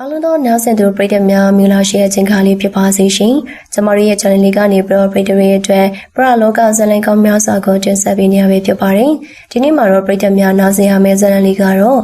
အားလုံးသောနားဆင်သူပရိသတ်များမင်္ဂလာရှိတဲ့ချိန်ခါလေးဖြစ်ပါစေရှင်။ကျမတို့ရဲ့ channel လေးကနေပြီးတော့ပရိသတ်တွေအတွက်ပရလောကဇာတ်လမ်းကောင်းများစွာကိုတင်ဆက်ပေးနေရပြီဖြစ်ပါတယ်။ဒီနေ့မှာတော့ပရိသတ်များနားဆင်ရမယ့်ဇာတ်လမ်းလေးကတော့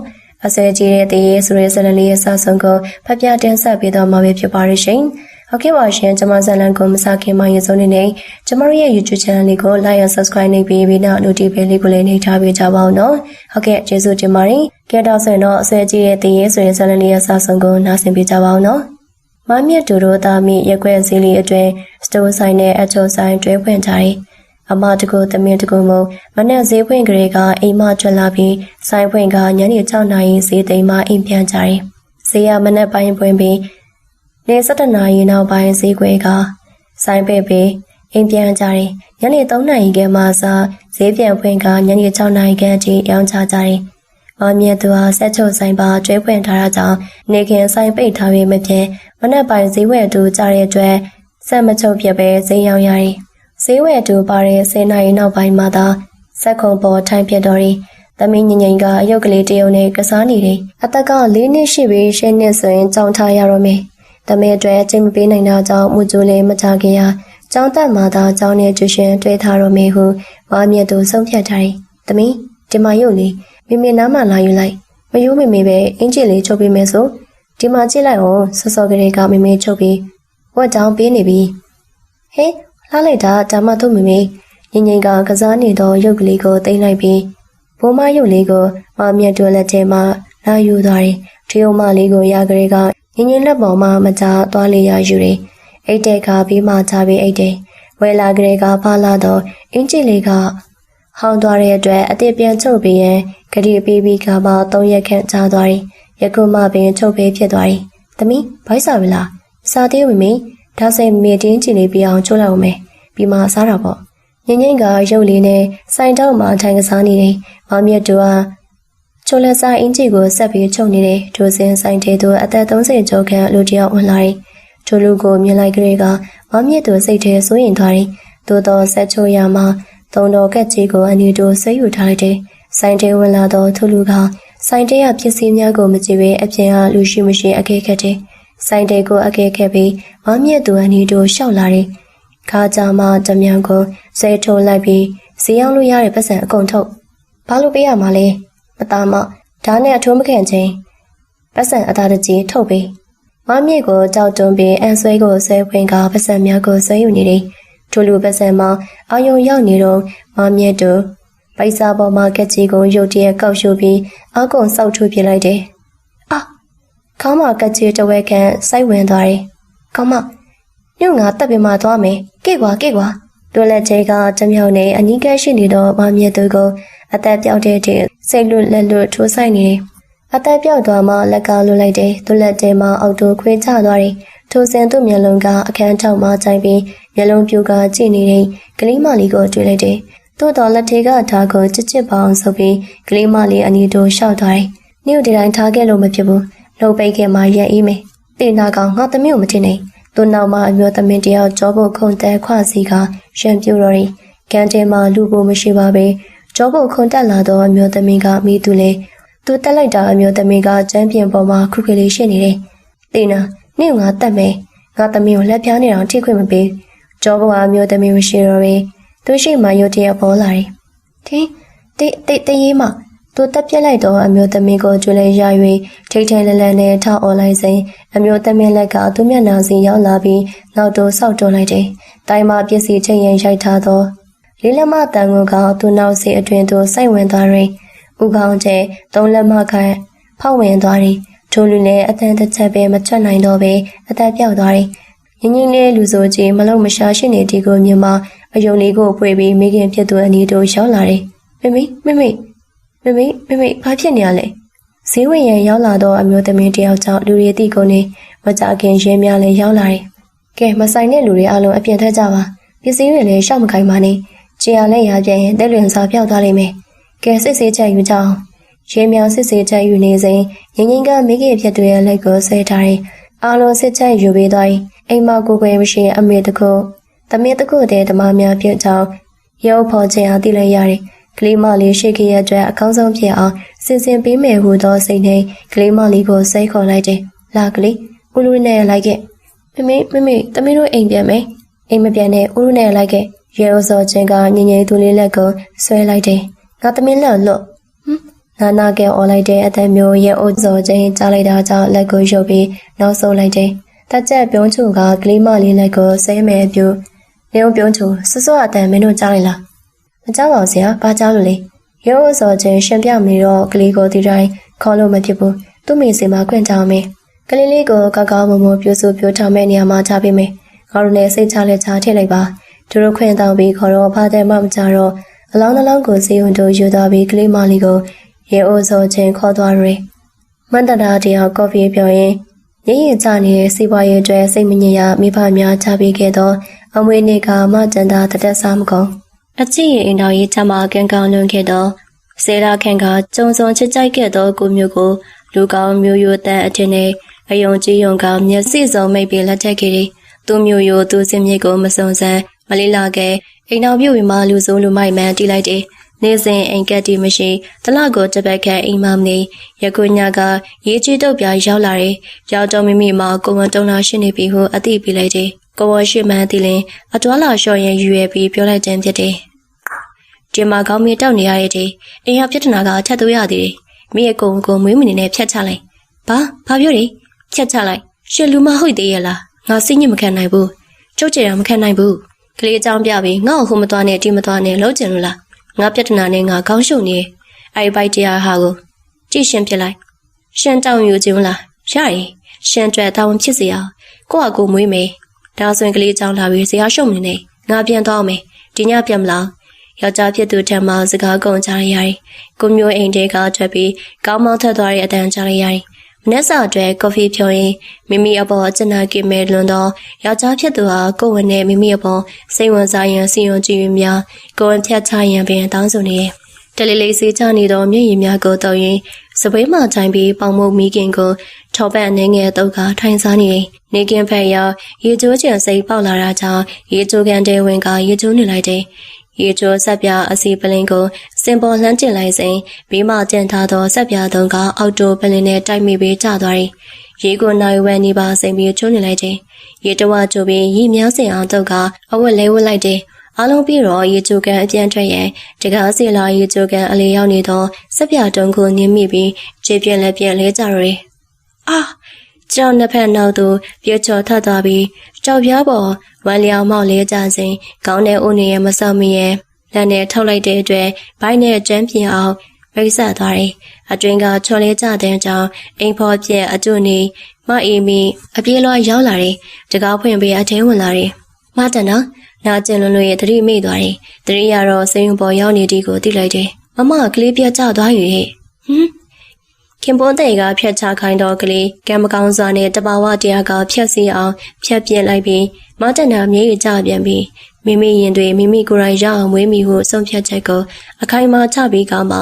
အစဲကြီးတဲ့တရေဆိုတဲ့ဇာတ်လမ်းလေးရဲ့စဆုံးကိုဖတ်ပြတင်ဆက်ပေးတော့မှာပဲဖြစ်ပါတယ်ရှင်။ ဟုတ်ကဲ့ပါရှင်ကျမဇာတ်လမ်းကိုမစခင်မှရေဆုံးနေနေကျမတို့ရဲ့ YouTube channel လေးကို like and subscribe နေပြီးပြီးနောက် notification လေးကိုလည်းနှိပ်ထားပေးကြပါဦးနော်။ဟုတ်ကဲ့ကျေးဇူးတင်ပါတယ်။ကြတော့ဆိုရင်တော့အစဲကြီးတဲ့တရေဆိုတဲ့ဇာတ်လမ်းလေးရဲ့စဆုံးကိုနားဆင်ပေးကြပါဦးနော်။မမြတ်တူတို့သားမိရက်ွက်စည်းလေးအတွင်းစတိုးဆိုင်နဲ့အချိုဆိုင်တွဲဖွင့်ကြတယ်။အမတကူတမင်တကူမို့မနဲ့ဈေးဖွင့်ကလေးကအိမ်မထွက်လာပြီးဆိုင်ဖွင့်ကညနေ6နာရီဈေးသိမ်းမှအိမ်ပြန်ကြတယ်။ဈေးကမနဲ့ပိုင်းပွင့်ပြီး နေ7နာရီနောက်ပိုင်းဈေးကွဲကဆိုင်ပဲ့ပြီးအိမ်ပြန်ကြတယ်။ညနေ3နာရီခန့်မှစဈေးပြန်ဖွင့်ကညနေ6နာရီခန့်အထိရောင်းချကြတယ်။မောင်မြတ်သူဟာဆက်ချုပ်ဆိုင်ပါကျွဲဖွင့်ထားတာကြောင့်နေခင်ဆိုင်ပိတ်ထားပြီးမဖြစ်မနက်ပိုင်းဈေးဝယ်တူကြတဲ့အတွက်ဆက်မချုပ်ပြပဲဈေးရောင်းရတယ်။ဈေးဝယ်တူပါတဲ့10နာရီနောက်ပိုင်းမှသာဆက်ခုံပေါ်ထိုင်ပြတော်တယ်။သမီးညင်ညင်ကအယုတ်ကလေးတယုံနဲ့ကစားနေတယ်။အသက်က၄နှစ်ရှိပြီးရှင်းနှစ်ဆိုရင်ကြောင်ထားရတော့မယ်။ သမီးအတွက်အချိန်မပေးနိုင်တာကြောင့်မူကျိုးလေးမချခင်ရကျောင်းတက်မှသာကျောင်းနဲ့ကျူရှင်တွေ့ထားတော့မေဟုမအမြတ်သူဆုံးဖြတ်ထားတယ်။သမီးဒီမှာရုပ်လေးမိမိနားမှလာယူလိုက်မယိုးမိမိပဲအင်ဂျီလေးချုပ်ပေးမယ်ဆိုဒီမှာကြည့်လိုက်အောင်စောစောကလေးကမိမိချုပ်ပြီးဝက်ကြောင်ပေးနေပြီဟေးလှလိုက်တာဒါမှသူ့မိမိငင်ငင်ကကစားနေသောရုပ်ကလေးကိုသိမ့်လိုက်ပြီးဘိုးမရုပ်လေးကိုမအမြတ်သူလက်ထဲမှာလာယူသွားတယ်ထီယိုမလေးကိုရကလေးက ငင်ငင်လက်ပေါ်မှာမကြသွားလေရယူတယ်အိတ်တဲ့ကပြီးမှချပြီးအိတ်တယ်ဝဲလာကလေးကဖားလာတော့အင်ဂျီလေးကဟောင်းသွားတဲ့အတွက်အစ်စ်ပြန်ချုပ်ပြီးရင်ဂရီပေးပြီးကမှ၃ရက်ခန့်ကြာသွားတယ်။ယခုမှပင်ချုပ်ပေးဖြစ်သွားတယ်။သမီးဘိုက်စာပြီလား။စာသေးဝင်မင်းဒါစိတ်မေတင်းချီလေးပြအောင်ချိုးလိုက်အောင်မယ်။ပြီးမှစားတာပေါ့။ငင်းငင်းကရုပ်လေးနဲ့စိုင်တောက်မှထိုင်ကစားနေတယ်။မောင်မြတ်တို့က ချိုလက်စာအင်ဂျီကိုဆက်ပြီးချုပ်နေတယ်။ဒိုစင်ဆိုင်တဲသူအသက်30ကျော်ခန့်လူတယောက်ဝင်လာတယ်။ထိုလူကိုမြင်လိုက်ကြတဲ့ကမောင်မြတ်တို့စိတ်ထဲစိုးရင်သွားတယ်။သို့တော့ဆက်ချိုရမှာသုံးတော်ကက်ကြီးကိုအနီတို့ဆွဲယူထားလိုက်တယ်။ဆိုင်တဲဝင်လာတော့သူလူကဆိုင်တဲရပစ္စည်းများကိုမကြည့်ဘဲအပြင်ကလူရှိမရှိအခဲခက်တယ်။ဆိုင်တဲကိုအခဲခက်ပြီးမမြင့်သူအနီတို့ရှောက်လာတယ်။ခါကြမှာတမြန်ကိုဆဲထုံလိုက်ပြီးဈေးရောက်လို့ရတဲ့ပတ်စံအကုန်ထုတ်။ဘာလို့ပေးရမှာလဲ။ မသားမဓာတ်နဲ့အထိုးမခင်ချင်းပတ်စံအသားတကြီးထုတ်ပြီးမမြင့်ကိုကြောက်တွန်းပြီးအန်ဆွဲကိုဆဲဖွင့်ကပတ်စံများကိုဆွဲယူနေတယ်။ထိုလူပတ်စံမှာအာယုံရောက်နေတော့မမြတ်တို့ပိုက်စားပေါ်မှာကက်ကြီးကိုရုတ်တရက်ကောက်ရှုပြီးအကုံစောက်ထုတ်ပြလိုက်တယ်။အာခေါင်းမှာကက်ကြီးတဝဲခန့်စိုက်ဝင်သွားတယ်။ကောင်းမညငါတက်ပြမသွားမယ်။ကေကွာကေကွာတို့လက်ချေကတမြောင်နဲ့အနီးကပ်ရှိနေတော့မမြတ်တို့ကို အသက်ပြောက်တဲ့တဲ့စိတ်လွတ်လက်လွတ်ထိုးဆိုင်နေတယ်။အသက်ပြောက်သွားမှလက်ကလွတ်လိုက်တယ်။သူလက်ထဲမှာအောက်တိုခွေးချသွားတယ်။ထိုစင်သူ့မျက်လုံးကအခန်းထောက်မှကြိုင်ပြီးမျက်လုံးပြူကကြည့်နေတဲ့ကလေးမလေးကိုတွေ့လိုက်တယ်။သို့တော်လက်ထေကထားကိုချစ်ချစ်ပေါအောင်ဆိုပြီးကလေးမလေးအနီတို့ရှောက်သွားတယ်။မြို့ဒီတိုင်းထားခဲ့လို့မဖြစ်ဘူး။လှုပ်ပိတ်ခဲ့မှရက်အေးမယ်။တေနာကောင်ငါသမီးကိုမထင်နဲ့။သူ့နောက်မှာအမျိုးသမီးတယောက်ကြောဖို့ခုန်တဲခွစီကရံပြူတော်ရင်ကန်တဲမှာလူဖို့မရှိပါပဲ။ ကြောဖို့ခုန်တက်လာတော့အမျိုးသမီးကမိသူလေသူတက်လိုက်တာအမျိုးသမီးကကျမ်းပြင်ပေါ်မှာခုကလေးရှိနေတယ်။တေနာနင့်ငါတက်မယ်။ငါသမီးကိုလက်ပြားနေအောင်ထိခွင့်မပေး။ကြောဖို့အမျိုးသမီးမရှိတော့ပဲ။သူရှိမှရုတ်တရက်ပေါ်လာတယ်။ထင်းတိတ်တိတ်တရေးမှသူတက်ပြက်လိုက်တော့အမျိုးသမီးကိုကျွလဲရ၍ထိတ်ထိတ်လန့်လန့်နဲ့ထောက်អော်လိုက်စဉ်အမျိုးသမီးလက်ကသူ့မျက်နှာစီရောက်လာပြီးနောက်တိုးဆောက်တွန်းလိုက်တယ်။တိုင်မှာပစ္စည်းချိန်ရင်ရိုက်ထားသော လေးလက်မတန်ကိုကသူ့နောက်စီအတွင်သို့စိုက်ဝင်သွားရင်ဥကောင်းကျဲသုံးလက်မခန့်ဖောက်ဝင်သွားတယ်။ထိုလူလည်းအတန်တစ်ချက်ပဲမချွတ်နိုင်တော့ပဲအသက်ပြောက်သွားတယ်။ငင်းငင်းလေးလူဆိုကြီးမလုံးမရှားရှိနေဒီကိုမြင်မှာအယုံလေးကိုဖွေပြီးမိခင်ဖြစ်သူအနီးတို့ရောက်လာတယ်။မမေမမေမမေမမေဘာဖြစ်နေရလဲ။ဈေးဝင်ရန်ရောက်လာတော့အမျိုးသမီးတယောက်ကြောင့်လူတွေတိကုန်နေမကြခင်ရဲများလည်းရောက်လာတယ်။ကဲမဆိုင်တဲ့လူတွေအလုံးအပြင်ထွက်ကြပါ။ပစ္စည်းတွေလည်းရှောက်မခိုင်းပါနဲ့။ ကြင်ရနဲ့ရပြန်ရင်တက်လွင်စာပြောက်သွားလိမ့်မယ်။ကဲစစ်ဆေးချက်ယူကြအောင်။ရဲများစစ်ဆေးချက်ယူနေစဉ်ငင်းငင်းကမိခင်ဖြစ်သူရဲ့လက်ကိုဆဲထားတယ်။အားလုံးစစ်ချက်ယူပေးသွားရင်အိမ်မကိုကိုယ်မရှိအမေတကူသမင်းတခုတည်းဓမ္မများဖြစ်ကြောင်းရုပ်ဖော်ခြင်းအားသိလိုက်ရတယ်။ကလေးမလေးရှိခဲ့ရအတွက်အကောင်းဆုံးဖြစ်အောင်စင်စင်ပေးမယ်ဟူသောစိတ်နဲ့ကလေးမလေးကိုစိတ်ခေါ်လိုက်တယ်။လာကလေးဦးလူနဲ့လိုက်ခဲ့မမေမမေတမီးတို့အိမ်ပြန်မယ်အိမ်မပြန်နဲ့ဦးလူနဲ့လိုက်ခဲ့ ရဲအိုစောချင်းကညင်ငယ်သူလေးလက်ကိုဆွဲလိုက်တယ်ငါတမီးလက်လွတ်ဟမ်နာနာကဲអော်လိုက်တဲ့အသက်မျိုးရဲအိုစောချင်းကြားလိုက်တာကြောင့်လက်ကိုရုပ်ပြီးနောက်ဆုတ်လိုက်တယ်တက်ကြက်ပြုံးချူကကလေးမလေးလက်ကိုဆဲမဲပြူနေုံပြုံးချူဆွဆွအတန်မင်းတို့ကြားလိုက်လားမကြောက်ပါဘူးဆရာဘာကြောက်လို့လဲရဲအိုစောချင်းရှင်ပြမနေတော့ကလေးကိုဒီတိုင်းခေါ်လို့မဖြစ်ဘူးသူ့မိစီမှာခွင့်ကြောင်းမယ်ကလေးလေးကိုကောက်ကောက်မုံမုံပြိုးဆူပြိုးထောင်မဲ့နေရာမှာချပေးမယ်ငါတို့လည်းစိတ်ချလက်ချထည့်လိုက်ပါ သူတို့ခွင့်တောင်းပြီးခေါ်တော့ဖားတဲ့မှမကြတော့အလောင်းနှလောင်းကိုစေုံတို့ယူသွားပြီးကလေးမလေးကိုရေအိုးစောချင်းခေါ်သွားရယ်မန္တတာတယောက်ကော်ဖီပြောရင်ရည်ရည်ကြနေတဲ့စီးပွားရေးအတွက်စိတ်မညစ်ရမိဘများချပေးခဲ့သောအမွေနေ့ကမကျန်တာတသက်စားမကုန်အချစ်ရင်အိမ်တော်ရေးချမှာကံကောင်းလွန်ခဲ့သောစေရာခန့်ကကြုံစုံချစ်ကြိုက်ခဲ့သောကိုမျိုးကိုလူကောင်းမျိုးရိုးတန်အထင်နဲ့အယုံကြည်ယုံကမျက်စိစုံမိတ်ပြီးလက်ထက်ခဲ့သည်သူမျိုးရိုးသူစင်မြေကိုမစုံစမ်း မလေးလာခဲ့အိမ်တော်ပြုတ်ဝင်မှလူစုံလူမိုက်မှန်တီးလိုက်တယ်နေစဉ်အိမ်ကက်တီမရှိတလကိုတပတ်ခန့်အိမ်မမနေရခုညကရေးချီတုတ်ပြရောက်လာတယ်ရောက်တော့မိမိမှာကိုဝန်တုံလာရှိနေပြီဟုအသိပေးလိုက်တယ်ကိုဝန်ရှိမှန်းသိလင်အတွားလာလျှော့ရင်ယူရပြီးပြောလိုက်ခြင်းဖြစ်တယ်ဒီမှာကောင်းမီတောက်နေရတဲ့အိမ်ရပြဿနာကထက်သွေးရသေးတယ်မိရဲ့ကိုယ်ကိုမွေးမနေနဲ့ဖြတ်ချလိုက်ဘာဘာပြောလဲဖြတ်ချလိုက်ရှင်လူမဟုတ်သေးရဲ့လားငါစိတ်ညစ်မခံနိုင်ဘူးကျုပ်ကြရမခံနိုင်ဘူးက လေးအကြောင်းပြပြီးငါ့ကိုဟိုမသွားနဲ့ဒီမသွားနဲ့လုံးကျင်လို့လားငါပြဿနာနဲ့ငါခေါင်းရှုပ်နေအဲ့ဘိုက်တရားဟာကိုကြည့်ရှင်ပြလိုက်ရှန်တောင်းယူခြင်းလားရရင်ရှန်ကြွယ်တောင်းဖြစ်စေအောင်ကိုယ့်အကိုမွေးမယ်ဒါဆိုရင်ကလေးအကြောင်းလာပြီးဇရာရှုပ်မနေနဲ့ငါပြန်သွားမယ်ဒီညပြန်မလားယောက်ျားဖြစ်သူထံမှစကားကုန်ကြရရတယ်။ကိုမျိုးအိမ်တဲကထွက်ပြီးကောင်းမောင်းထက်သွားတဲ့အတန်ကြားရရတယ်။ မနေ့စာအတွက်ကော်ဖီဖြောရင်မိမိအပေါ်ကျနာကိမဲလွန်တော့ယောက်ျားဖြစ်သူဟာကိုယ်ဝင်နဲ့မိမိအပေါ်စိတ်ဝင်စားရန်စီယုံကြည်ရင်များကိုယ်ဝင်ဖြတ်ချရန်ပင်တောင်းဆိုနေတယ်။တလေးလေးစေးချနေသောမျက်ရည်များကိုတောက်ရင်စပွဲမှထိုင်ပြီးပေါင်မုတ်မိခင်ကိုထော်ပန့်အနေငယ်တုတ်ကထိုင်စားနေတယ်။နေကင်းဖက်ရောက်ရေချိုးချင်စိတ်ပေါက်လာတာကြောင့်ရေချိုးကန်တဲဝင်ကရေချိုးနေလိုက်တယ်။ ရေချိုးဆက်ပြအစီပလင်ကိုစင်ပေါ်လှမ်းကျင်လိုက်စဉ်ဘေးမှကျန်ထားသောဆက်ပြသုံးကအောက်တိုပလင်နဲ့တိုက်မိပြီးကျသွားသည်။ရေကိုနိုင်ဝဲနေပါစိမ်ပြီးချိုးနေလိုက်ခြင်း။ရေတဝချိုးပြီးရေများစင်အောင်တုတ်ကအဝတ်လဲဝတ်လိုက်တယ်။အလုံးပြီးတော့ရေချိုကန်အပြန်ထွက်ရင်တကားစီလာရေချိုကန်အလေရောက်နေသောဆက်ပြတုံးကိုနင်းမိပြီးခြေပြက်လက်ပြက်လဲကြရယ်။အာကြောင်နှစ်ဖက်နောက်သို့ပြေချော်ထသွားပြီးကြောက်ပြားပေါ် ဝမ်းလျောင်မောက်လဲကြစဉ်ခေါင်းထဲဦးနေရမဆောက်မရဲ့လက်နဲ့ထုတ်လိုက်တဲ့အတွက်ဘိုင်းနဲ့ကျန်းပြင်းအောင်ရိတ်ဆက်သွားတယ်။အတွင်ကချော်လဲကြတဲ့ကြောင့်အိမ်ဖော်ပြက်အကျွနေမအေးမီအပြေးလွှားရောက်လာတယ်။တကားဖွင့်ပြီးအထဲဝင်လာတယ်။မတန်တော့နာကျင်လွန်လွန်ရဲ့သတိမိသွားတယ်။သတိရတော့စိန်ပေါ်ရောက်နေတီကိုတိလိုက်တယ်။မမကလေးပြတ်ကျသွားရဲ့။ဟမ် ခင်ပွန်းတဲ့ကဖြတ်ချခိုင်းတော့ကလေးကံမကောင်းစွာနဲ့တဘာဝတရားကဖြတ်စီအောင်ဖြတ်ပြစ်လိုက်ပြီးမတနာမြေကြီးကြပြန်ပြီးမိမိရင်တွေမိမိကိုယ်တိုင်ရအောင်မွေးမိဟုဆုံးဖြတ်ချက်ကိုအခိုင်အမာချပြီးကမှ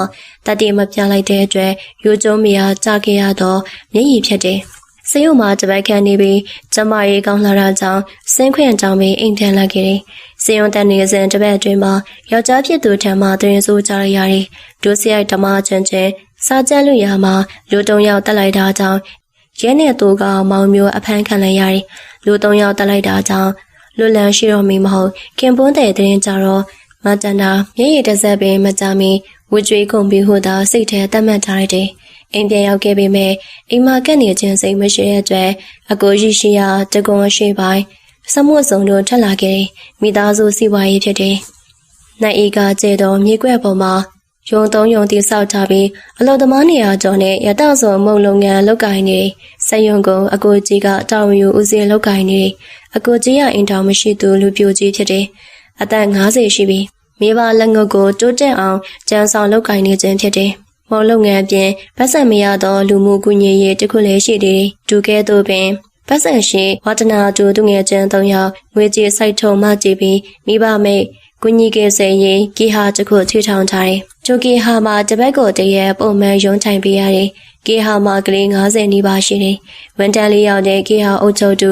တတိမပြလိုက်တဲ့အတွက်ရိုးကျုံးမရကြခဲ့ရတော့မျက်ရည်ဖြစ်တယ်။စရုံမှာတပတ်ခန့်နေပြီးကျမရေးကောင်းလာတာကြောင့်စင်းခွင့်ကြောင့်ပဲအိမ်ထန်လာခဲ့တယ်။စရုံတန်နေစဉ်တပတ်အတွင်းမှာယောက်ျားဖြစ်သူထံမှတရင်ဆိုးကြရရတယ်။ဒုစရိုက်ဓမ္မချင်းချင်း စားကြလူရမှာလူတုံရောက်တက်လိုက်တာကြောင့်ရဲနဲ့သူကမောင်မျိုးအဖမ်းခံလိုက်ရတယ်။လူတုံရောက်တက်လိုက်တာကြောင့်လွတ်လန်းရှိတော့မီမဟုတ်ခင်ပွန်းတဲ့တဲ့ရင်ကြတော့မတန်တာမျက်ရည်တစ်စက်ပင်မကြမီဝကြွေးကုန်ပြီးဟိုသာစိတ်ထဲတတ်မှတ်ထားလိုက်တယ်။အိမ်ပြန်ရောက်ခဲ့ပေမဲ့အိမ်မှာကက်နေခြင်းစိတ်မရှိတဲ့အတွက်အကိုရှိရှိရာတကွန်ရှိပိုင်းစမှုစုံတို့ထက်လာခဲ့မိသားစုစီဝါရေးဖြစ်တယ်။နိုင်အေကကျေတော်မြေကွက်ပေါ်မှာ ယုံသုံးယုံတည်ဆောက်ထားပြီးအလော်သမားနေရာကျော်နဲ့ရတဆုံမုံလုပ်ငန်းလုပ်ကိုင်နေစက်ယုံကအကိုကြီးကတောင်ယူဦးစီးလုပ်ကိုင်နေအကိုကြီးရအင်တောင်မရှိသူလူပြိုကြီးဖြစ်တယ်။အသက်50ရှိပြီ။မိဘလက်ငုပ်ကိုတိုးတက်အောင်ကြံဆောင်လုပ်ကိုင်နေခြင်းဖြစ်တယ်။မော်လုပ်ငန်းပြင်ပတ်စံမရသောလူမှုကူညီရေးတခုလည်းရှိသေးတယ်။ဒုကဲသို့ပင်ပတ်စံရှိဝါဒနာတူသူငယ်ချင်း၃ယောက်ငွေကြေးစိုက်ထုံမှကြည့်ပြီးမိဘမိတ်ကုညီကေစေရင်ဂီဟာတစ်ခုထွေထောင်ထားတယ်။ ဂျိုကီဟာမှာတပတ်ကိုတရက်ပုံမှန်ရုံးထိုင်ပေးရတယ်။ဂီဟာမှာကလေး90နီးပါးရှိတယ်။ဝန်တန်းလေးရောက်တဲ့ဂီဟာအုပ်ချုပ်သူ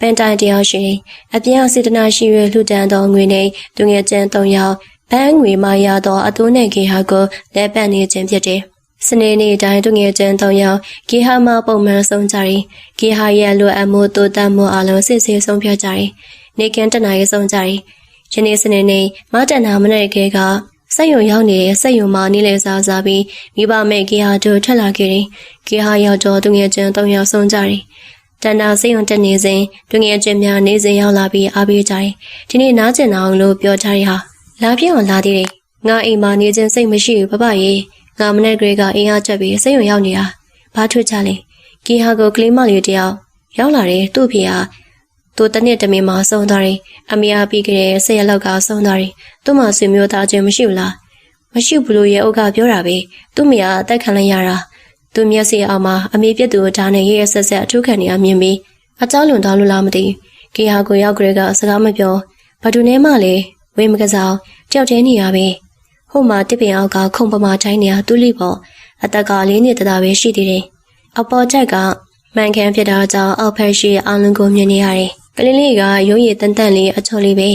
ပန်တိုင်တယောက်ရှိတယ်။အပြင်စေတနာရှိရလှူဒန်းသောငွေနဲ့သူငယ်ချင်း၃ယောက်ဘန်းငွေမှရသောအသွုံးနဲ့ဂီဟာကိုလက်ပတ်နေခြင်းဖြစ်တယ်။စနေနေ့တိုင်းသူငယ်ချင်း၃ယောက်ဂေဟာမှာပုံမှန်ဆုံးကြတယ်ဂေဟာရဲ့လိုအပ်မှုတိုးတက်မှုအလုံးစစ်ဆေးဆုံးဖြတ်ကြတယ်နေကင်းတနာရေးဆုံးကြတယ်ယနေ့စနေနေ့မတန်နာမနေ့ကက စက်ယုံရောက်နေတဲ့စက်ယုံမှာနေလေစားစားပြီးမိဘမဲ့ဂေဟာတို့ထွက်လာခဲ့တယ်ဂေဟာရောက်တော့သူငယ်ချင်း၃ယောက်ဆုံးကြတယ်တန်တာစိတ်ုံတက်နေစဉ်သူငယ်ချင်းများနေစဉ်ရောက်လာပြီးအားပေးကြတယ်ဒီနေ့နားကျင်အောင်လို့ပြောကြရဟာလာပြည့်အောင်လာသေးတယ်ငါအိမ်မှာနေခြင်းစိတ်မရှိဘူးပပရေငါမနေ့ကလေးကအင်အားချက်ပြီးစိတ်ုံရောက်နေတာဘာထွက်ချလဲဂီဟာကိုကလေးမလေးတယောက်ရောက်လာတယ်သူ့ဖေဟာ သူတနစ်တမင်မှာဆုံးသွားတယ်အမေအားပြီးကြတဲ့ဆယ်ရက်လောက်ကဆုံးသွားတယ်သူ့မှာဆွေမျိုးသားချင်းမရှိဘူးလားမရှိဘူးလို့ရဲ့အုတ်ကပြောတာပဲသူ့မိအားအသက်ခံလိုက်ရတာသူမျက်စိအောက်မှာအမေပြစ်သူကိုဓာတ်နဲ့ရဲရဲဆက်ဆက်အထုခံနေရမြင်ပြီးအကြောင်းလွန်သွားလို့လားမသိဂီဟာကိုရောက်ကြတဲ့ကစကားမပြောဘာတူနေမှလဲဝေးမကစားတယောက်တည်းနေရပဲဟိုမှာတစ်ပင်အောက်ကခုံပမာတိုင်းနေရသူ့လိပေါ့အသက်ကလေးနှစ်တသားပဲရှိသေးတယ်အပေါ်ချက်ကမှန်ကန်ဖြစ်တာကြောင့်အောက်ဖက်ရှိအောင်လုံးကိုမြင်နေရတယ် ကလေးလေးကရုံးရည်တန်တန်လေးအချော်လေးပဲ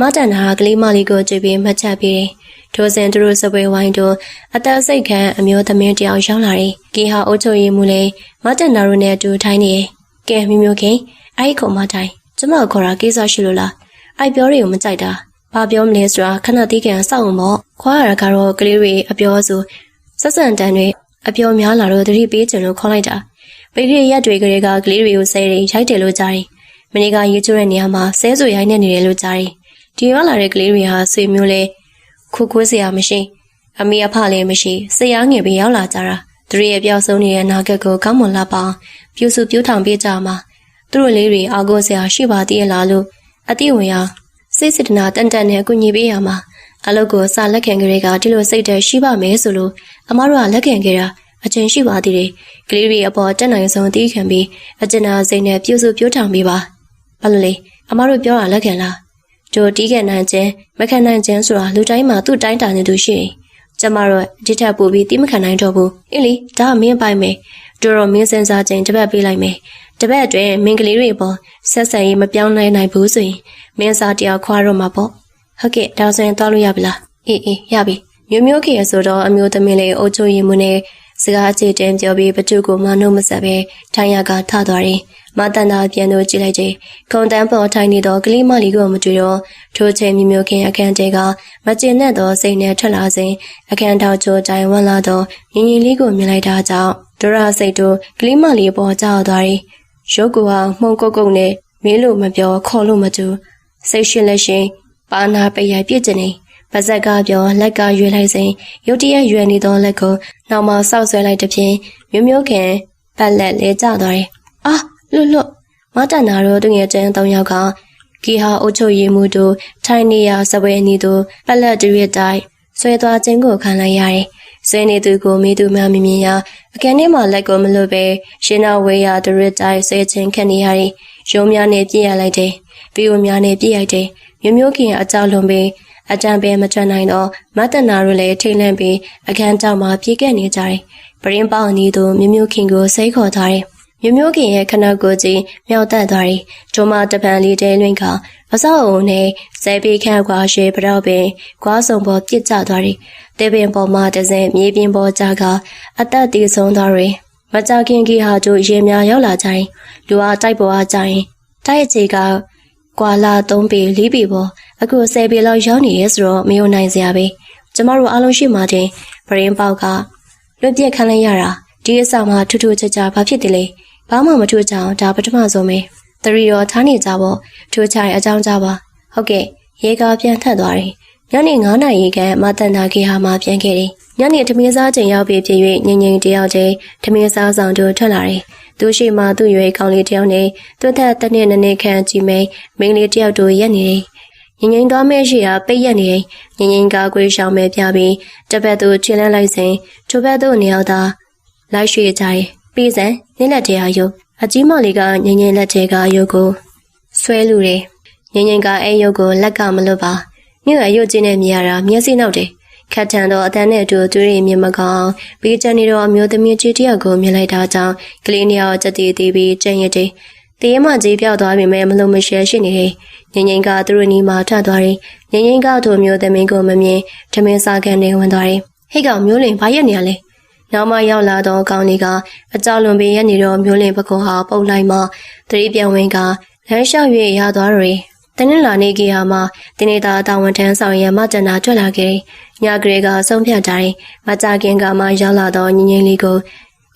မတန်တာကလေးမလေးကိုကြည့်ပြီးမှတ်ချက်ပြီးတယ်ထိုစဉ်သူတို့စပွဲဝိုင်းတို့အသက်စိတ်ခံအမျိုးသမီးတယောက်ရောက်လာတယ်။ကီဟာအုတ်ချုပ်ရည်မူလေမတန်နာတို့နဲ့အတူထိုင်းနေတယ်။ကဲမျိုးမျိုးခင်အဲ့ဒီကောင်မတိုင်းကျမခေါ်တာကိစ္စရှိလို့လား။အဲ့ပြောတွေကိုမကြိုက်တာ။ဘာပြောမလဲဆိုတာခဏတီးကန်စောက်အောင်ပေါ့။ခွာရတာကတော့ကလေးတွေအပြောဆိုဆက်ဆံတန်တွေအပြောများလာတော့သတိပေးချင်လို့ခေါ်လိုက်တာ။ပိရိရက်တွေကလေးကကလေးတွေကိုဆဲတယ်ရိုက်တယ်လို့ကြားတယ်။ မနေ့ကရေးချိုးတဲ့နေရာမှာဆဲဆိုရိုက်နေနေတယ်လို့ကြားတယ်။ဒီရောက်လာတဲ့ကလေးတွေဟာဆွေမျိုးလဲခုခွေးစရာမရှိအမေအဖလည်းမရှိစရာငယ်ပြီးရောက်လာကြတာသူတို့ရဲ့ပျောက်ဆုံးနေတဲ့နာဂတ်ကိုကောင်းမွန်လာပါပြူစုပြူထောင်ပေးကြမှာသူတို့လေးတွေအောက်ကိုစရာရှိပါသေးရဲ့လားလို့အတိဝင်ရစိတ်စစ်တနာတန်တန်နဲ့ကုညီပေးရမှာအလုပ်ကိုစာလက်ခံကြတဲ့ကဒီလိုစိတ်တည်းရှိပါမယ်ဆိုလို့အမတို့ကလက်ခံခဲ့တာအချင်းရှိပါသေးတယ်ကလေးတွေအပေါ်တက်နိုင်ဆုံးတီးခံပြီးအကျဉ်းနာစိတ်နဲ့ပြုစုပြူထောင်ပေးပါ ဘာလို့လဲအမတို့ပြောတာလက်ခံလားကျိုတီးခံနိုင်ခြင်းမခံနိုင်ခြင်းဆိုတာလူတိုင်းမှာသူ့တိုင်းတာနေသူရှိတယ်။ကျမတို့ဒီထက်ပိုပြီးတိမခံနိုင်တော့ဘူး။အင်းလေဒါကမင်းပိုင်မယ်။တော်တော်မင်းစင်စားခြင်းတပတ်ပေးလိုက်မယ်။တပတ်အတွင်းမင်းကလေးတွေပေါ်ဆက်ဆံရေးမပြောင်းနိုင်နိုင်ဘူးဆိုရင်မင်းစားတယောက်ခွာတော့မှာပေါ့။ဟုတ်ကဲ့ဒါဆိုရင်သွားလို့ရပြီလား။အေးအေးရပြီ။မျိုးမျိုးခေဆိုတော့အမျိုးသမီးလေးအုပ်ချုပ်ရေးမှုနဲ့ စကားအခြေတင်ပြောပြီးဘသူကိုမနှုတ်မဆက်ပဲထိုင်ရကထသွားတယ်။မတန်တာပြန်လို့ကြည့်လိုက်တယ်။ခုံတန်းပေါ်ထိုင်နေတော့ကလေးမလေးကိုမတွေ့တော့ထိုချိန်မျိုးမျိုးခင်အခန်းတဲကမကျင်တဲ့တော့စိတ်နဲ့ထွက်လာစဉ်အခန်းတော်ချိုတိုင်ဝန်းလာတော့ငင်ငင်လေးကိုမြင်လိုက်တာကြောင့်ဒရစိတ်တို့ကလေးမလေးပေါ်ကြောက်သွားတယ်။ရုပ်ကမှုန်ကုတ်ကုတ်နဲ့မင်းလို့မပြောခေါ်လို့မတူစိတ်ရှင်လက်ရှင်ပါနာပရိုက်ပြစ်ကျင်နေ ပါဇက်ကပြောလက်ကရွေလိုက်စဉ်ရုတ်တရက်ရွယ်နေသောလက်ကိုနောက်မှစောက်ဆွဲလိုက်တဲ့ဖြင့်မျိုးမျိုးခင်ပတ်လက်လဲကျသွားတယ်။အာလွတ်လွတ်မတန်နာတို့တငယ်ချင်း၃ယောက်ကဂီဟာအုတ်ချုပ်ရည်မှုတို့ထိုင်းနေရစပွဲအနီးတို့ပတ်လက်တရွတ်တိုင်းဆွဲသွားခြင်းကိုခံလိုက်ရတယ်။ဆွဲနေသူကိုမိသူမှမမြင်ရအခန်းထဲမှာလက်ကိုမလွတ်ပဲရှင်းနာဝဲရတရွတ်တိုင်းဆွဲခြင်းခံနေရတယ်။ရုံးများနဲ့ပြည့်ရလိုက်တယ်။ပြီးိုများနဲ့ပြည့်ရိုက်တယ်။မျိုးမျိုးခင်အကြောက်လွန်ပြီး အတန်ပဲမကြွနိုင်တော့မတနာတို့လည်းထိတ်လန့်ပြီးအခန်းကြောက်မှပြေးကပ်နေကြတယ်။ပရင်းပေါအနီးသို့မြမျိုးခင်ကိုစိတ်ခေါ်ထားတယ်။မြမျိုးခင်ရဲ့ခဏကိုကြီးမြောက်တက်သွားတယ်။ဒုမတပံလေးတဲလွင်ကအစောအုံနဲ့ဇဲပေခန့်ကွာရှေပတော့ပင်ကွာစုံပေါ်ပြစ်ကျသွားတယ်။တဲပင်ပေါ်မှာတစင်မြေပြင်ပေါ်ကြကအသက်တည်ဆုံးသွားတယ်။မကြခင်ကြီးဟာတို့ရေများရောက်လာကြတယ်။လူအားတိုက်ပေါ်အားကြရင်တိုက်အခြေက ကွာလာ၃ပေ၄ပေပေါ်အခု10ပေလောက်ရောက်နေရဲဆိုတော့မယုံနိုင်စရာပဲကျမတို့အားလုံးရှိမှတင်ပရင်ပေါက်ကလွတ်ပြက်ခံလိုက်ရတာဒီအဆောင်မှာထူးထူးခြားခြားဘာဖြစ်တယ်လဲဘာမှမထူးကြအောင်ဒါပထမဆုံးပဲတရီရောထားနေကြပေါ့ထူးခြားရဲ့အကြောင်းကြားပါဟုတ်ကဲ့ရေကားပြန်ထက်သွားတယ် ညနေ9နာရီကမတန်တာခေဟာမှပြန်ခဲ့တယ်ညနေထမင်းစားချိန်ရောက်ပြီဖြစ်၍ငငငတယောက်ချင်းထမင်းစားဆောင်တို့ထွက်လာတယ်သူရှိမှသူ့ရွယ်ကောင်းလေးတယောက်နဲ့သူ့ထက်တစ်နှစ်နှစ်နှစ်ခန့်ကြီးမိန်မိန်းလေးတယောက်တို့ရက်နေတယ်ငငင်းသွားမဲ့ရှိရာပိတ်ရက်နေငငင်းကားကွေးရှောင်မဲ့ပြပြီးတပတ်သူချင်းလန်းလိုက်စဉ်ထိုဘက်သို့နေရောက်သာလိုက်ရွှေ့ကြတယ်ပြီးစံနင်းလက်တရားယုတ်အကြီးမလေးကငငင်းလက်ထဲကယုတ်ကိုဆွဲလူတယ်ငငင်းကအဲယုတ်ကိုလက်ကမလွတ်ပါ မြို့အယုတ်ချင်းနဲ့မြင်ရတာမျက်စိနောက်တယ်ခတ်ထန်တော့အတန်းနဲ့အတူသူတွေမြင်မကောင်းပြီးချန်နေတော့အမျိုးသမီးကြီးတယောက်ကိုမြင်လိုက်တာကြောင့်ကလေးနှစ်ယောက်ချက်တည်တည်ပြီးကျန်ရတဲ့တရေမကြီးပြောက်သွားပြီမဲ့မလုံးမရှဲရှိနေတယ်ငငိန်ကသူတို့နီးမှာထသွားတယ်ငငိန်ကသူ့မျိုးသမီးကိုမမြင်ထမင်းစားကန်နေဝင်သွားတယ်ဟိတ်ကောင်မျိုးလင်ဘာရက်နေရလဲနောက်မှရောက်လာသောကောင်းလေးကအကြောက်လွန်ပင်ရက်နေတော့မျိုးလင်ပကုံဟာပုတ်လိုက်မှသတိပြန်ဝင်ကလမ်းလျှောက်၍ရသွားတော် တနင်္လာနေ့ကြီးဟာမှတင်းနေတာတာဝန်ထမ်းဆောင်ရမတနာထွက်လာခဲ့ညကလေးကဆုံးဖြတ်တိုင်းမကြခင်ကမှရောက်လာတော့ညင်ငိမ့်လေးကို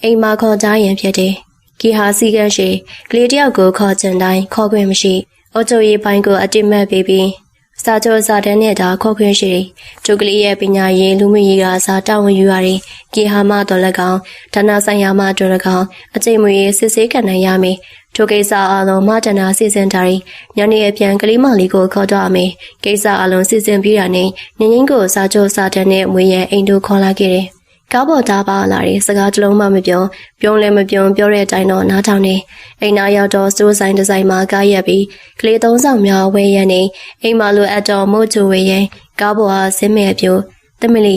အိမ်မှာခေါ်ကြရင်ဖြစ်တယ်။ကီဟာစီကန်းရှိကလေးတယောက်ကိုခေါ်ချင်တိုင်းခေါ်ခွင့်မရှိ။အော်တိုရေးပိုင်းကိုအတိမတ်ပေးပြီးစာချုပ်စာတမ်းနဲ့တာခေါ်ခွင့်ရှိတယ်။ကျုပ်ကလေးရဲ့ပညာရေးလူမှုရေးကစာတာဝန်ယူရတယ်။ကီဟာမတော်လည်းကောင်းဌာနဆိုင်ရာမတော်လည်းကောင်းအကျိတ်မွေစစ်ဆေးခံနိုင်ရမယ်။ ထိုကိစ္စအလုံးမတနာစီစဉ်တာရီညနေအပြန်ကလေးမလေးကိုခေါ်တော့မယ်။ကိစ္စအလုံးစီစဉ်ပြီးတာနဲ့ညင်ငင်းကိုစာချုပ်စာတမ်းနဲ့မွေးရအိမ်တို့ခေါ်လာခဲ့တယ်။ကားပေါ်သားပါလာတယ်စကားတလုံးမှမပြောပြုံးလည်းမပြုံးပြောတဲ့အတိုင်းတော့နားထောင်နေအိမ်နာရောက်တော့စတိုးဆိုင်ဒီဇိုင်းမှာကားရက်ပြီးကလေးသုံးဆောင်များဝဲရနေအိမ်မှာလိုအပ်တော့မို့ချိုဝဲရင်ကားပေါ်ဟာဆင်းမဲ့ပြိုတမလီ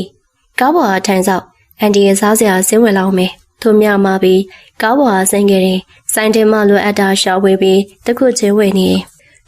ကားပေါ်ဟာထိုင်ဆောက်အန်ဒီရဲ့စားစရာဆင်းဝင်လောက်မယ် သူမြမှာပြီးကားပေါ်ဟာဆင်းခဲ့တယ်ဆိုင်တင်မှလိုအပ်တာရှောက်ဝေးပြီးတခုချင်းဝဲနေ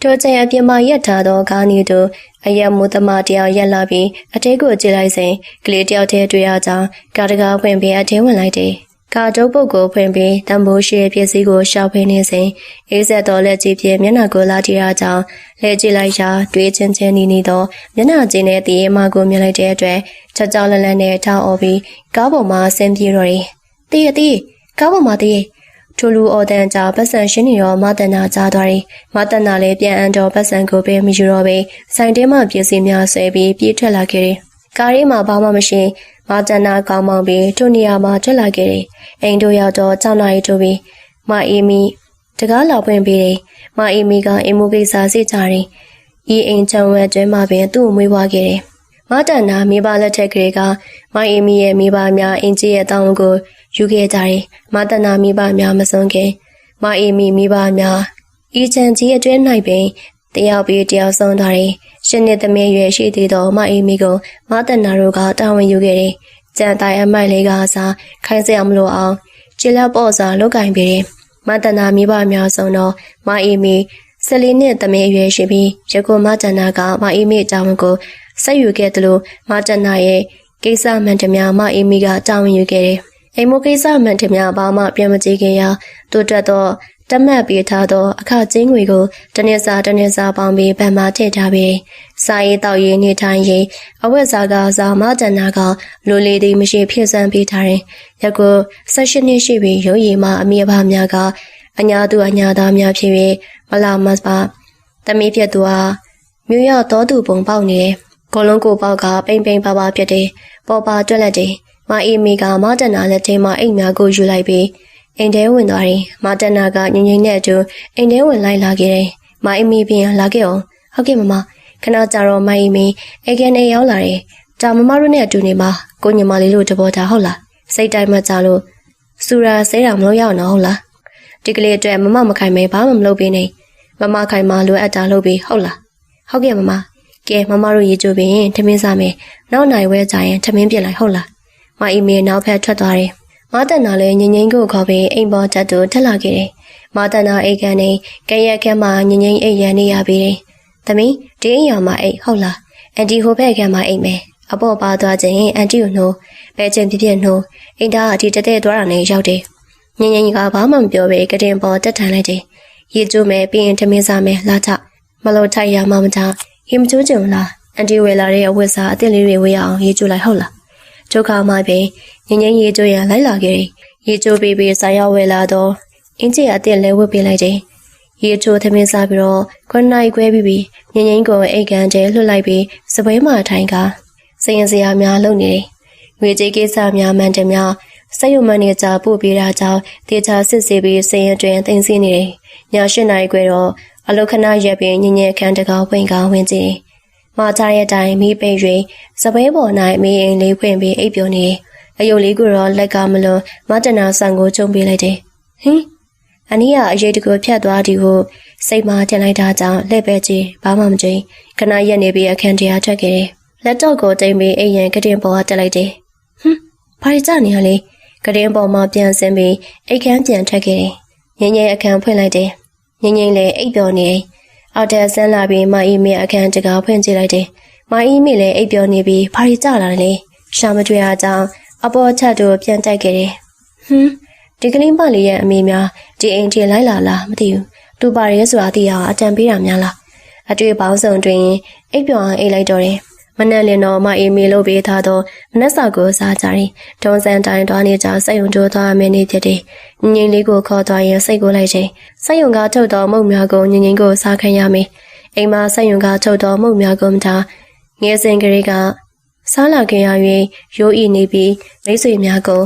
ထိုချိန်အပြင်မှာရက်ထားသောကားနီတို့အယက်မူသမားတယောက်ရက်လာပြီးအတဲကိုကြည့်လိုက်စဉ်ကလေးတယောက်တည်းတွေ့ရကြောင်းကားတကားဖွင့်ပြီးအတဲဝင်လိုက်တယ်။ကာတုပ်ပုတ်ကိုဖွင့်ပြီးတံပိုးရှိပစ္စည်းကိုရှောက်ဖိနေစဉ်အေးဆက်တော်လက်ကြီးပြမျက်နှာကိုလာကြည့်ရကြောင်းလဲကြည့်လိုက်ရာတွေးချင်းချင်းနီးနီးသောမျက်နှာချင်းနဲ့တည်ရမကိုမြင်လိုက်တဲ့အတွက်ချက်ကြောက်လန့်လန့်နဲ့ထောင်းအော်ပြီးကားပေါ်မှာဆင်းပြေတော့တယ်။ တည်ရတည်ကားပေါ်မှာတည်ထိုလူအော်တန်ကြောင့်ပတ်စံရှင်းနေတော့မတနာကြားသွားတယ်။မတနာလည်းပြန်အန်တော်ပတ်စံကိုပဲမယူတော့ပဲဆိုင်တဲမှပြည့်စည်များဆွဲပြီးပြေးထွက်လာခဲ့တယ်။ကားလေးမှာဘာမှမရှိမတနာကောင်းမောင်းပြီးထိုနေရာမှာထွက်လာခဲ့တယ်။အိမ်တို့ရောက်တော့6နာရီထိုးပြီးမအေမီတကားလောက်ပွင့်ပြီးတယ်။မအေမီကအိမ်မူကိစ္စစိတ်ကြတယ်။ဤအိမ်ချံဝဲကျွဲမှာပင်သူ့ကိုမွေးဖွားခဲ့တယ်။ မတန်နာမိဘလက်ထက်ကလေးကမအေမီရဲ့မိဘများအင်ကြီးရဲ့တောင်းကိုယူခဲ့ကြတယ်။မတနာမိဘများမစွန့်ခင်မအေမီမိဘများဤချန်ကြီးအတွင်း၌ပင်တယောက်ပြီးတယောက်ဆုံးသွားတယ်။ရှင်းနှစ်သမီးရွယ်ရှိသေးသောမအေမီကိုမတနာတို့ကတာဝန်ယူခဲ့တယ်။ကြံတိုင်အမိုက်လေးကစားခိုင်းစရာမလိုအောင်ခြေလက်ပေါ့စာလုတ်ကင်ပြီးတယ်။မတနာမိဘများဆုံးသောမအေမီဆလီနှစ်သမီးရွယ်ရှိပြီးရကုမတနာကမအေမီတာဝန်ကို ဆက်ယူခဲ့တယ်လို့မတနာရဲ့ကိစ္စမှန်တများမအေမီကတာဝန်ယူခဲ့တယ်။အိမ်မကိစ္စမှန်တများဘာမှပြန်မကြည့်ခင်ရာတိုးတက်တော့တမတ်ပေးထားသောအခကျင်းငွေကိုတနစ်စာတနစ်စာပေါင်းပြီးဗန်မာထည့်ထားပြီးစာရေးတောက်ရေးနေထိုင်ရေးအဝတ်စားကစားမတန်နာကလိုလေသည်မရှိဖြစ်စမ်းပေးထားတယ်။ရက်ကို၁၈နှစ်ရှိပြီးရုံရည်မှအမိအဖများကအညာသူအညာသားများဖြစ်ပြီးမလာမတ်ပါတမီးပြတ်သူဟာမြို့ရောက်တော်သူပုံပေါက်နေတယ်။ ကိုလုံးကိုပေါက်ကပိန်ပိန်ပါပါဖြစ်တယ်။ပေါ်ပါတွက်လက်တယ်။မအေးမီကမတနာလက်ထဲမှာအိတ်များကိုယူလိုက်ပြီးအိမ်ထဲဝင်သွားတယ်။မတနာကငြိမ်ငြိမ်နဲ့အတူအိမ်ထဲဝင်လိုက်လာခဲ့တယ်။မအေးမီပြန်လာခဲ့အောင်ဟုတ်ကဲ့မမခဏကြာတော့မအေးမီအေကနေရောက်လာတယ်။ဒါမမတို့နဲ့အတူနေမှာကိုညီမလေးတို့တဘောတာဟုတ်လား။စိတ်တိုင်းမှကြာလို့စူရာဆဲတာမလို့ရအောင်နော်ဟုတ်လား။ဒီကလေးအတွက်မမမခိုင်မဲဘာမှမလုပ်ပေးနဲ့။မမခိုင်မလိုအပ်တာလုပ်ပေးဟုတ်လား။ဟုတ်ကဲ့မမ ကဲမမတို့ရေချိုးပြီးရင်ထမင်းစားမယ်။နောက်နိုင်ဝဲကြရင်ထမင်းပြစ်လိုက်ဟုတ်လားမအီမီနောက်ဖက်ထွက်သွားတယ်။မတန်နာလည်းငငိမ့်ကိုခေါ်ပြီးအိမ်ပေါ်တက်သူထက်လာခဲ့တယ်။မတန်နာအိတ်ကန်နေကဲရက်ခက်မှာငငိမ့်အိတ်ရန်နေရပြီတယ်။သမီးဒီအိမ်ရောမှာအိတ်ဟုတ်လား။အန်တီဟိုဘက်ကန်မှာအိတ်မယ်။အပေါ်ပါသွားခြင်းအန်တီကိုနှိုးပဲချင်းပြပြနှိုးအိမ်သားအတီတက်တဲ့သွားတာနဲ့ရောက်တယ်။ငငိမ့်ကဘာမှမပြောပဲကတင်ပေါ်တက်ထန်လိုက်တယ်။ရေကျိုးမယ်ပြီးရင်ထမင်းစားမယ်လာချမလို့ထိုက်ရမှမချ ရေမကျိုးကြုံလားအန်တီဝယ်လာတဲ့အဝတ်စားအသစ်လေးတွေဝေးအောင်ရေကျိုးလိုက်ဟုတ်လားဒုက္ခမှပင်ငငင်းရေကျိုးရလိုက်လာခဲ့တယ်။ရေကျိုးပေးပြီးဆိုင်ရောက်ဝယ်လာတော့အင်းကြီးအတင်လဲဝတ်ပေးလိုက်တယ်။ရေချိုးသမင်းစားပြီးတော့ခွန်နိုင်ခွဲပြီးပြီးငငင်းကိုအိတ်ကန်ကျဲလွှတ်လိုက်ပြီးစပွဲမှာထိုင်ကစရင်စရာများလုပ်နေတယ်။ငွေကြေးကိစ္စများမှန်တယ်များစက်ရုံမန်နေဂျာပို့ပေးတာကြောင့်တေချာစစ်ဆေးပြီးစရင်တွင်တင်စီနေတယ်။ည၈နာရီခွဲတော့ အလုခဏရက်ပြီးညညခန်းတကာဝင်ကဝင်ကြည့်။မာချရဲ့တိုင်မိပိတ်၍စပွဲပေါ်၌မိအိမ်လေးဖွင့်ပြီးအိပ်ပျော်နေအယုတ်လေးကိုတော့လက်ကမလွန်မတနာဆန်ကိုကျုံပေးလိုက်တယ်။ဟင်အနီးကအရေးတကူဖြတ်သွားသည်ဟုစိတ်မှာတင်လိုက်တာကြောင့်လက်ပဲကြီးဘာမှမကြိမ်ခဏရက်နေပြီးအခန်းတရားထွက်ခဲ့တယ်။လက်တော့ကိုတိမ်ပြီးအိမ်ရန်ကတင်ပေါ်ကတက်လိုက်တယ်။ဟင်ဘာကြနေရလဲကတင်ပေါ်မှာပြန်ဆင်းပြီးအိတ်ခမ်းပြန်ထွက်ခဲ့တယ်။ငင်းငယ်အခန်းဖွင့်လိုက်တယ်။ ငင်းငင်းလည်းအိပ်ပျော်နေအော်တယ်ဆန်းလာပြီးမအီမေအခန်းတကာဖွင့်ကြည့်လိုက်တယ်။မအီမေလည်းအိပ်ပျော်နေပြီးဘာကြလာလဲ။ရှာမတွေ့အားကြောင့်အပေါ်ချက်တို့ပြန်တိုက်ခဲ့တယ်ဟွန်းဒီကလေးမလေးရဲ့အမေများဒီအိမ်ကြီးလိုက်လာလားမသိဘူးသူပါရဲဆိုတာသိအောင်အတန်ပေးတာများလားအတွေ့ပေါင်းစုံတွင်အိပ်ပျော်အောင်အိပ်လိုက်တော့တယ် မနက်လင်းတော့မအေးမေလို့ပေးထားတော့မနက်စာကိုစားကြတယ်။ဒုံစံတိုင်းတွားနေကြစိတ်ယုံတိုးသွားမယ်နေဖြစ်တယ်။ညင်လေးကိုခေါ်သွားရင်စိတ်ကိုလိုက်ချိန်စိတ်ယုံကထုတ်တော်မုတ်များကိုညင်ညင်ကိုစားခံရမယ်။အိမ်မှာစိတ်ယုံကထုတ်တော်မုတ်များကိုမထားငယ်စဉ်ကလေးကစားလာခင်ရ၍ရိုးဤနေပြီးမိတ်ဆွေများကို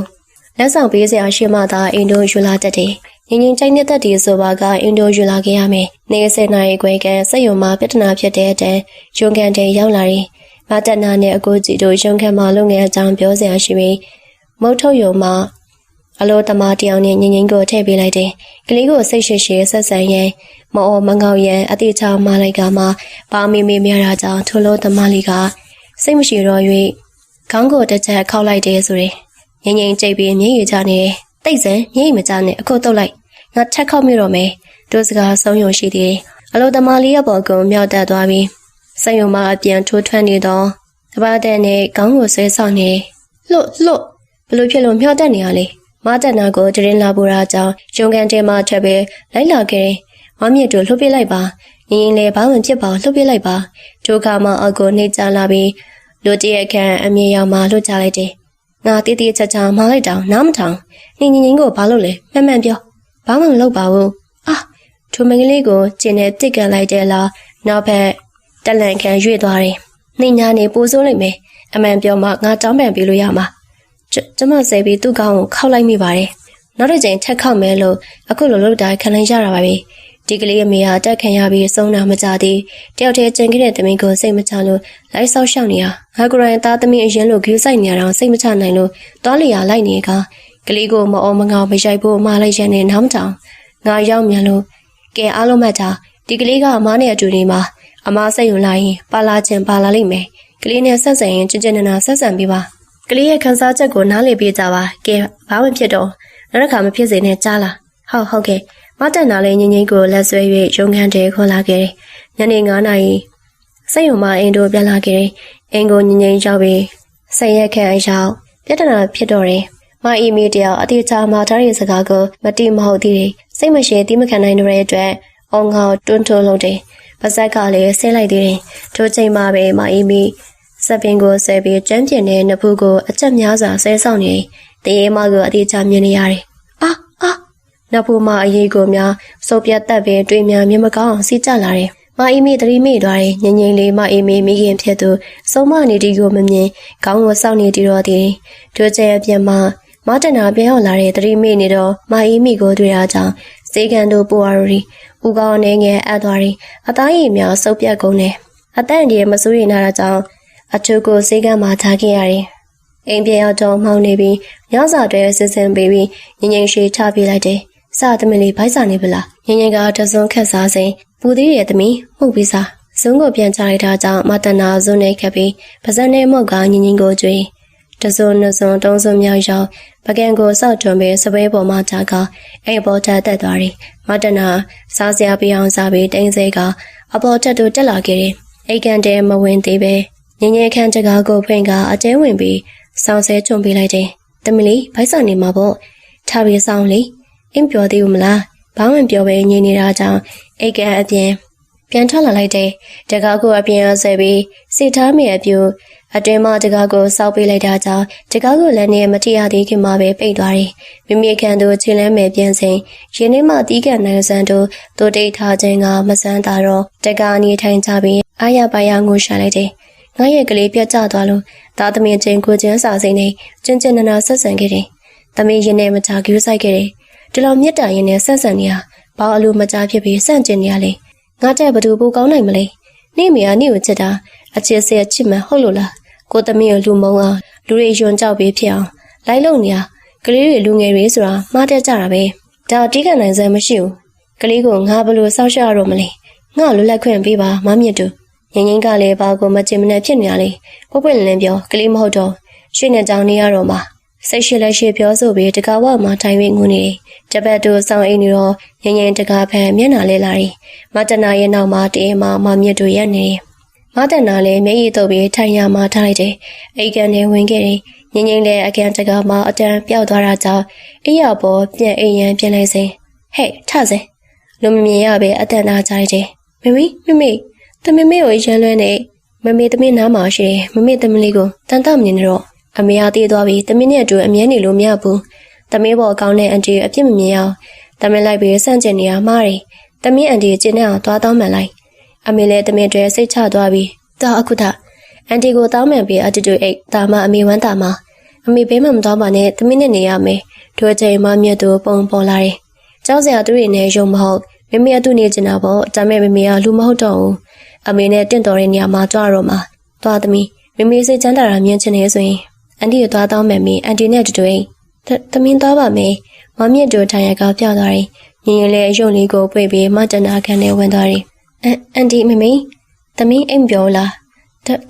လက်ဆောင်ပေးစရာရှိမှသာအိမ်တို့ယူလာတတ်တယ်။ငင်းငင်းချိုင်းနေတဲ့တည်းဆိုပါကအင်ဒိုယူလာခဲ့ရမယ်။နေဆက်နိုင်ခွဲကစက်ယုံမှာပြဿနာဖြစ်တဲ့အတန်းဂျွန်ကန်တဲ့ရောက်လာတယ်။ မတနာနဲ့အကိုကြီးတို့ရုံခန့်မှာလုပ်ငန်းအကြောင်းပြောစရာရှိပြီးမုတ်ထုတ်ယုံမှာအလိုတမတယောက်နဲ့ငင်းငင်းကိုထည့်ပေးလိုက်တယ်။ကလေးကိုစိတ်ရှိရှိဆက်ဆံရင်မအော်မငေါရန်အတိအချမလိုက်ကမှပါမီမီမြတာကြောင့်ထိုလိုတမလေးကစိတ်မရှိတော့၍ခေါင်းကိုတစ်ချက်ခောက်လိုက်တယ်ဆိုရင်ငင်းငင်းကြိတ်ပြီးမျက်ရည်ချနေတယ်။တိတ်စံမျက်ရည်မချနဲ့အခုတုတ်လိုက်ငါထက်ခောက်မိတော့မယ်။တို့စကားဆုံးယုံရှိသေးတယ်။အလိုတမလေးရဲ့ပေါ်ကုံမြောက်တက်သွားပြီး စက်ယုံမှာအပြန်ထိုးထွက်နေတော့တပါတဲ့နဲ့ခေါင်းကိုဆွဲဆောင်နေလှုပ်လှုပ်ဘလို့ဖြစ်လို့မျောတက်နေရလဲမတက်နာကိုတရင်လာပူရာကြောင့်ရုံကန်တဲမှာထက်ပဲလိုက်လာခဲ့တယ်မမြင့်တို့လှုပ်ပြလိုက်ပါငင်းလေဘာမှဖြစ်ပါလှုပ်ပြလိုက်ပါဒုက္ခမှအကိုနှိမ့်ချလာပြီးလူတရက်ခန့်အမြင်ရောက်မှလှုပ်ချလိုက်တယ်ငါတီးတီးချက်ချာမလိုက်တောင်နားမထောင်ငင်းငင်းကိုဘာလို့လဲမှန်မှန်ပြောဘာမှမလုပ်ပါဘူးအာထိုမင်္ဂလေးကိုကျင်းနဲ့တစ်ကန်လိုက်တယ်လားနောက်ဖက် တက်လန်ခံရွေ့သွားတယ်။နှိညာနေပိုးစိုးလိုက်မယ်။အမှန်ပြောမှငါတောင်းပန်ပေးလို့ရမှာ။ကျမဆဲပြီးသူ့ကောင်းကိုခောက်လိုက်မိပါတယ်။နောက်တစ်ချိန်ထက်ခောက်မယ်လို့အခုလိုလုပ်တာခံလိုက်ရတာပါပဲ။ဒီကလေးအမေဟာတက်ခံရပြီးဆုံးတာမကြသေး။တယောက်တည်းကျင်ခဲ့တဲ့သမီးကိုစိတ်မချလို့လိုက်ဆောက်ရှောက်နေရ။ငါကိုယ်တိုင်သားသမီးအရင်လိုဂူးဆိုင်နေရတော့စိတ်မချနိုင်လို့တောလျာလိုက်နေကကလေးကိုမအော်မငေါမရိုက်ဖို့မလိုက်ရနဲ့နောက်တောင်ငါရောက်မြန်လို့ကဲအားလုံးမှတ်တာဒီကလေးကအမားနဲ့အတူနေမှာ အမားစိတ်ယူလာရင်ပါလာခြင်းပါလာလိမ့်မယ်ကလေးနဲ့ဆက်ဆံရင်ကြင်ကြင်နာနာဆက်ဆံပေးပါကလေးရဲ့ခံစားချက်ကိုနားလည်ပေးကြပါကဲဘာမှဖြစ်တော့နောက်တစ်ခါမဖြစ်စေနဲ့ကြားလားဟုတ်ဟုတ်ကဲ့မတက်နာလေးငင်းငင်းကိုလက်ဆွဲ၍ရုံခန်းတဲခေါ်လာခဲ့တယ်ညနေ9နာရီစိတ်ယုံမအင်တို့ပြန်လာခဲ့တယ်အင်ကိုငင်းငင်းရောက်ပြီးဆယ်ရက်ခန့်အရောက်ပြဿနာဖြစ်တော့တယ်မအီမီတယောက်အတိအကျမှာထားတဲ့စကားကိုမတိမဟုတ်သေးတယ်စိတ်မရှိတိမခံနိုင်တဲ့အတွက်အောင်ငါတွန်းတွန်းလုပ်တယ် ပါဇက်ကလည်းဆဲလိုက်သေးတယ်ထိုချိန်မှာပဲမအေးမီစပင်ကိုဆဲပြီးကျန်းကျင်တဲ့နဖူးကိုအချက်များစွာဆဲဆောင်နေတရေမကိုအတိအကျမြင်နေရတယ်အာအာနဖူးမအရေးကိုများစုပ်ပြတ်တက်ပြီးတွေ့များမျက်မကောင်းအောင်စီးကျလာတယ်မအီမီတတိမိသွားတယ်ငငိမ့်လေးမအီမီမိခင်ဖြစ်သူစုံမနေတီကိုမမြင်ခေါင်းကိုစောင့်နေတီတော့သည်တို့ကျဲအပြင်မှာမတနာပြန်ရောက်လာတဲ့တတိမိနေတော့မအီမီကိုတွေ့ရကြောင်းစေကန်တို့ပူအာရီ ဦးကောင်းအနေငယ်အပ်သွားပြီးအသားရည်များစုပ်ပြတ်ကုန်တယ်အတန့်တည်းမစိုးရိမ်တာကြောင့်အချို့ကိုစေကမ်းမှာထားခဲ့ရတယ်အိမ်ပြန်ရောက်တော့မှောင်နေပြီးညစာတွေစစ်စင်ပေးပြီးငငိမ့်ရှိချပြလိုက်တယ်စသမီးလေးဘိုက်စာနေပလားငငိမ့်ကတစွန်းခက်စားစဉ်ပူသေးရဲ့သမီးမှုတ်ပြီးစားဇုံကိုပြန်ချလိုက်တာကြောင့်မတနာဇုံနဲ့ခက်ပြီးပါဇက်နဲ့မောက်ကငငိမ့်ကိုကြွေး တစုံနှစ်စုံသုံးစုံမြောက်ရောက်ပကံကိုစောက်တွန်ပြီးစပွဲပေါ်မှာချကအိမ်ပေါ်တက်တက်သွားတယ်။မတနာစားစရာပြအောင်စားပြီးတင်းစိတ်ကအပေါ်တက်တို့တက်လာခဲ့တယ်။အိတ်ကန်တဲမဝင်သေးပဲငငယ်ခန့်တကားကိုဖွင့်ကအကျဲဝင်ပြီးစောင်းဆဲချုံပေးလိုက်တယ်။တမလီဘိုက်ဆောင်နေမှာပေါ့။ထားပြီးဆောင်လေ။အင်းပြောသေးဘူးမလား။ဘာမှမပြောဘဲငြင်းနေတာကြောင့်အိတ်ကန်အပြင်ပြန်ထွက်လာလိုက်တယ်။တကားကိုအပြင်ဆဲပြီးစိတ်ထားမိအပြူ အတွင်မတကားကိုစောက်ပေးလိုက်တာကြောင့်တကားကိုလည်းနေမထရသေးခင်မှာပဲပိတ်သွားတယ်။မိမိခံတို့ချင်းလဲမယ်ပြန်စဉ်ရင်းနှီးမှတီးကန်နိုင်စံတို့တိုးတိတ်ထားခြင်းကမစမ်းတာတော့တကားနေထိုင်ကြပြီးအာရပါရငိုရှာလိုက်တယ်။ငါရဲ့ကလေးပြတ်ကျသွားလို့သားသမီးချင်းကိုချင်းစာစိမ့်နေကျဉ်ကျဉ်နနာဆက်ဆံခဲ့တယ်။သမီးရင်နဲ့မချကူးဆိုင်ခဲ့တယ်။ဒီလိုမြတ်တာရင်နဲ့ဆက်ဆံနေရဘာအလိုမချဖြစ်ပြီးစန့်ကျင်နေရလဲ။ငါတဲ့ဘသူပိုကောင်းနိုင်မလဲ။နေမိယာနေကိုချစ်တာအချစ်စဲချစ်မှဟုတ်လို့လား ကိုသမီးကိုလူမုံအောင်လူတွေယွန်ကြောက်ပေးဖြစ်အောင်လိုက်လုံနေရကလေးတွေလူငယ်တွေဆိုတာမှားတတ်ကြတာပဲဒါတိကနိုင်စမ်းမရှိဘူးကလေးကိုငါဘလို့စောက်ရှောက်ရတော့မလဲငါလွတ်လပ်ခွင့်ပေးပါမမြင့်တူငင်းငင်းကလည်းဘာကိုမချင်မနဲ့ဖြစ်နေရလေပွပွလင်းပြောကလေးမဟုတ်တော့ရွှေနဲ့ကြောင်နေရတော့မှာစိတ်ရှိလက်ရှိပြောဆိုပြီးတကားဝမှာထိုင်ပြီးငုံနေတပတ်တူဆောင်အိမ်နေတော့ငင်းငင်းတကားဖက်မျက်နှာလဲလာတယ်မတနာရဲ့နောက်မှာတေးမှာမမြင့်တူရက်နေတယ် မတန်နာလည်းမျက်ရည်တုပ်ပြီးထိုင်ရမှထားလိုက်တယ်။အိတ်ကန်နဲ့ဝင်ခဲ့တယ်။ငင်းငင်းလည်းအကန်တကာမှအတန်ပျောက်သွားတာကြောင့်အေးရပေါ်ပြန်အိမ်ရန်ပြန်လဲစဉ်ဟဲ့ထစင်လူမမြင်ရပဲအတန်သားကြိုက်တယ်မမီမမေတမမေကိုရန်လွှဲနေမမေတမင်းနားမှာရှိတယ်မမေတမလေးကိုတန်တမနေနဲ့တော့အမေအားသေးသွားပြီတမင်းနဲ့အတူအမြဲနေလို့မရဘူးတမင်းပေါ်ကောင်းတဲ့အန်တီအပြစ်မမြင်အောင်တမင်းလိုက်ပြီးစန့်ကျင်နေရမှားတယ်တမင်းအန်တီကျင်းနေအောင်သွားတောင်းမှန်လိုက် အမေလည်းတမင်းတွေစိတ်ချသွားပြီတော့အခုတအန်တီကိုတောင်းမှန်ပြီးအတူတူအိတ်တာမအမေဝမ်းတာမှာအမေဘေးမှမတော်ပါနဲ့တမင်းနဲ့နေရမယ်တို့ချိန်မှမြတ်သူပုံပေါ်လာတယ်ကျောင်းဆရာသူတွေနဲ့ယုံမဟုတ်မမေအတူနေချင်တာပေါ့ဒါမဲ့မမေကလူမဟုတ်တော့ဘူးအမေနဲ့တင့်တော်တဲ့နေရာမှာကြွတော့မှာသွားသမီးမမေစိတ်ချမ်းသာတာမြင်ချင်နေဆိုရင်အန်တီကိုသွားတောင်းမယ်မေအန်တီနဲ့တူတူအိတ်သမင်းသွားပါမယ်မမြင့်တို့ထိုင်ရကပြောက်သွားတယ်ညင်ရင်လည်းရုပ်လေးကိုပွေပြီးမတနာခံနဲ့ဝင်သွားတယ် အန်တီမမေသမင်းအိမ်ပြောလား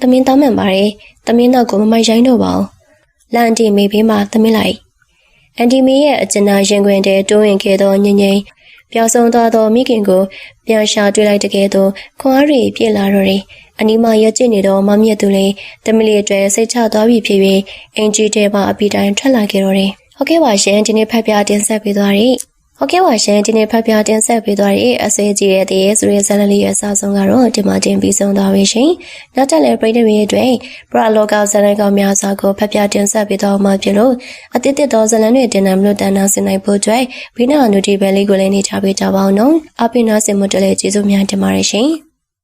သမင်းတောင်းမှန်ပါတယ်သမင်းတော့ကိုမမိုက်ရိုင်းတော့ပါဘူးလန်တီမေဘေးမှာသမင်းလိုက်အန်တီမေရဲ့အကျဉ်းသားရင်ခွင်တဲတိုးဝင်ခဲ့သောညင်ငိမ့်ပျော်ဆုံးသွားသောမိခင်ကိုပြန်ရှာတွေ့လိုက်တဲ့ကဲ့သို့ခွန်အားရီပြစ်လာတော့တယ်အနီးမှာရကျနေသောမမြင့်သူလေးတမလီအတွက်စိတ်ချသွားပြီဖြစ်၍အင်ဂျီတဲမှာအပီတိုင်းထွက်လာခဲ့တော့တယ်ဟုတ်ကဲ့ပါရှင်ဒီနေ့ဖတ်ပြတင်ဆက်ပေးသွားတယ် ဟုတ်ကဲ့ပါရှင်ဒီနေ့ဖတ်ပြတင်ဆက်ပေးသွားတဲ့အစဲကြီးရဲ့တည်းဆိုရဲဇာတ်လေးရဲ့အစဆုံးကတော့ဒီမှာတင်ပြီးဆုံးသွားပြီရှင်။နောက်တက်လည်းပြည်သူတွေအတွက်ပရလောကဇာတ်လမ်းကောင်းများစွာကိုဖတ်ပြတင်ဆက်ပေးသွားမှာဖြစ်လို့အတိတ်တော်ဇာတ်လမ်းတွေတင်နမလို့တန်တာစင်နိုင်ဖို့အတွက်ဘိနာအန်နူတီဘဲလေးကိုလည်းနေချပေးကြပါအောင်နော်။အပိနာစင်မတလည်းကျေးဇူးများတင်ပါတယ်ရှင်။